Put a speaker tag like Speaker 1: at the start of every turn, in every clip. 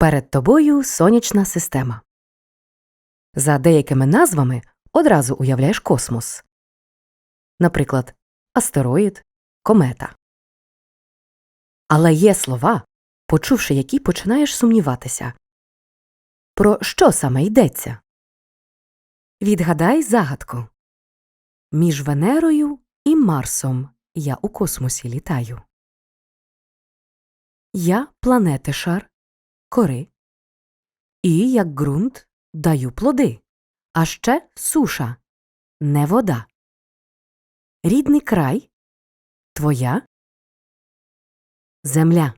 Speaker 1: Перед тобою сонячна система. За деякими назвами одразу уявляєш космос. Наприклад, астероїд, комета. Але є слова, почувши які починаєш сумніватися. Про що саме йдеться? Відгадай загадку. Між Венерою і Марсом я у космосі літаю. Я планети шар, кори. І, як ґрунт, даю плоди, а ще суша, не вода. Рідний край твоя земля.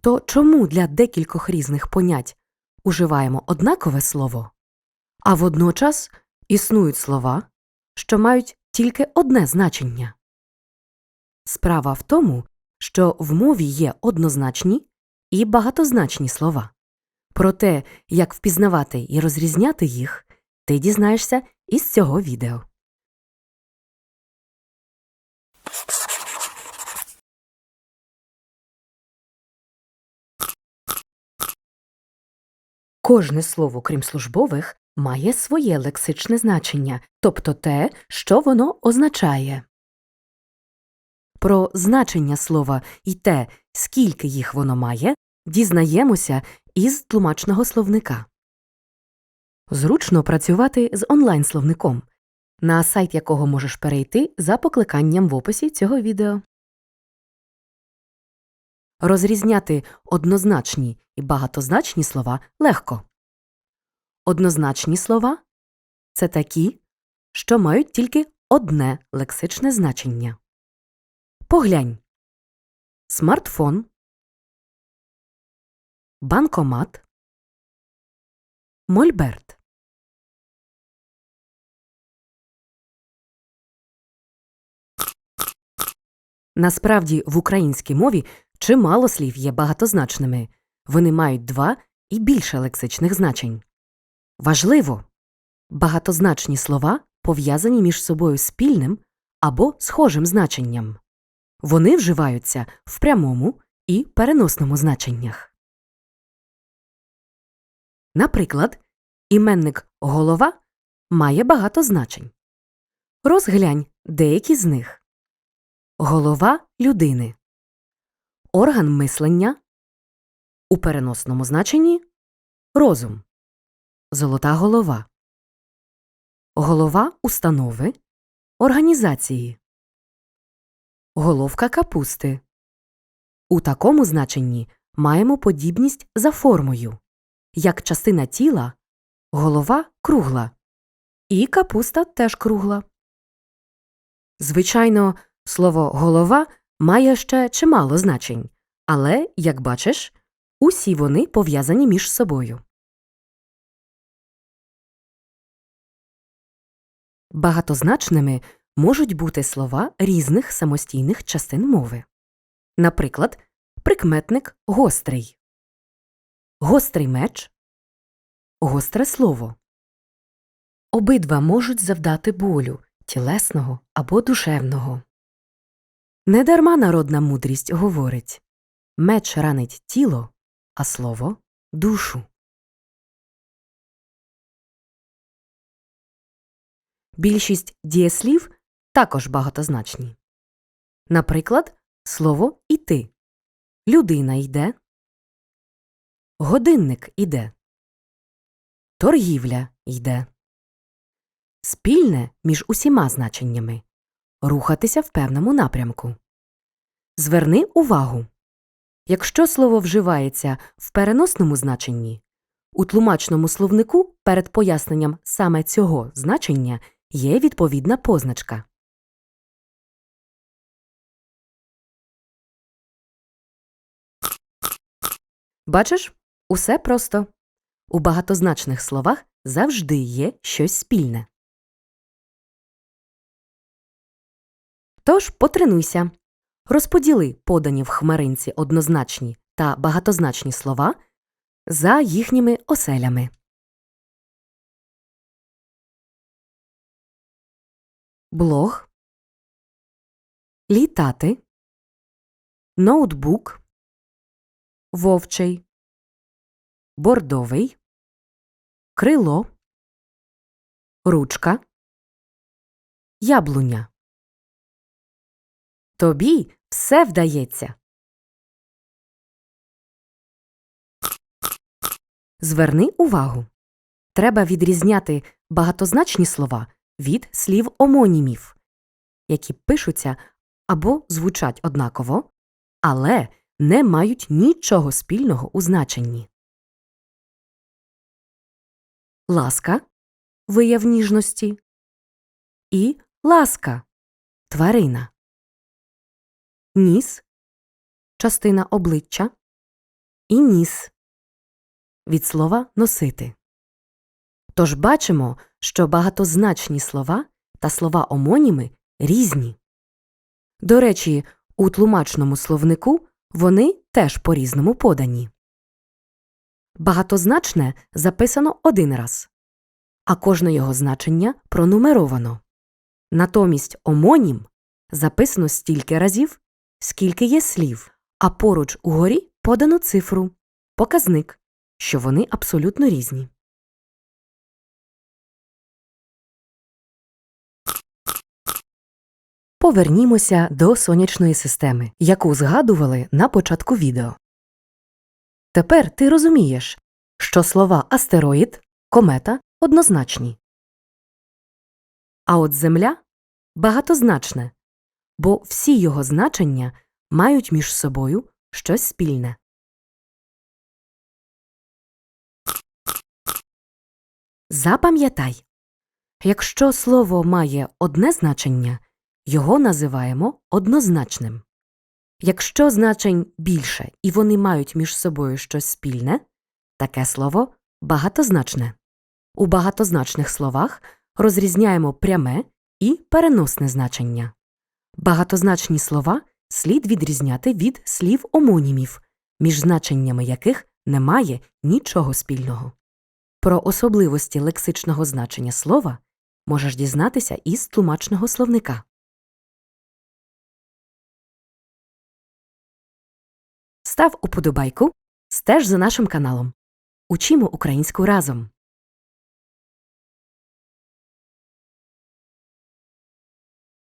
Speaker 1: То чому для декількох різних понять уживаємо однакове слово, а водночас існують слова, що мають тільки одне значення? Справа в тому, що в мові є однозначні і багатозначні слова. Про те, як впізнавати і розрізняти їх, ти дізнаєшся із цього відео. Кожне слово, крім службових, має своє лексичне значення, тобто те, що воно означає. Про значення слова і те, скільки їх воно має, дізнаємося із тлумачного словника. Зручно працювати з онлайн-словником, на сайт якого можеш перейти за покликанням в описі цього відео. Розрізняти однозначні і багатозначні слова легко. Однозначні слова це такі, що мають тільки одне лексичне значення. Поглянь. Смартфон, банкомат, мольберт. Насправді в українській мові чимало слів є багатозначними. Вони мають два і більше лексичних значень. Важливо багатозначні слова пов'язані між собою спільним або схожим значенням. Вони вживаються в прямому і переносному значеннях. Наприклад, іменник голова має багато значень. Розглянь деякі з них. Голова людини, орган мислення, у переносному значенні розум, золота голова, голова установи, організації, головка капусти. У такому значенні маємо подібність за формою, як частина тіла, голова кругла, і капуста теж кругла. Звичайно, слово голова має ще чимало значень, але, як бачиш, усі вони пов'язані між собою. Багатозначними можуть бути слова різних самостійних частин мови. Наприклад, прикметник гострий, гострий меч, гостре слово. Обидва можуть завдати болю тілесного або душевного. Недарма народна мудрість говорить меч ранить тіло, а слово душу. Більшість дієслів також багатозначні. Наприклад, слово іти. Людина йде. Годинник іде. Торгівля йде. Спільне між усіма значеннями рухатися в певному напрямку. Зверни увагу. Якщо слово вживається в переносному значенні, у тлумачному словнику перед поясненням саме цього значення є відповідна позначка. Бачиш, усе просто. У багатозначних словах завжди є щось спільне. Тож потренуйся. Розподіли подані в хмаринці однозначні та багатозначні слова за їхніми оселями. Блог Літати Ноутбук Вовчий бордовий, крило, ручка, яблуня. Тобі все вдається. Зверни увагу. Треба відрізняти багатозначні слова від слів омонімів, які пишуться або звучать однаково, але не мають нічого спільного у значенні. Ласка вияв ніжності і ласка тварина. Ніс частина обличчя і ніс від слова носити. Тож бачимо, що багатозначні слова та слова омоніми різні. До речі, у тлумачному словнику вони теж по-різному подані. Багатозначне записано один раз, а кожне його значення пронумеровано. Натомість омонім записано стільки разів, скільки є слів, а поруч угорі подано цифру показник, що вони абсолютно різні. Повернімося до сонячної системи, яку згадували на початку відео. Тепер ти розумієш, що слова астероїд, комета однозначні. А от Земля багатозначне, бо всі його значення мають між собою щось спільне. Запам'ятай, якщо слово має одне значення, його називаємо однозначним. Якщо значень більше і вони мають між собою щось спільне, таке слово багатозначне. У багатозначних словах розрізняємо пряме і переносне значення. Багатозначні слова слід відрізняти від слів омонімів, між значеннями яких немає нічого спільного. Про особливості лексичного значення слова можеш дізнатися із тлумачного словника. Став уподобайку, стеж за нашим каналом. Учімо українську разом!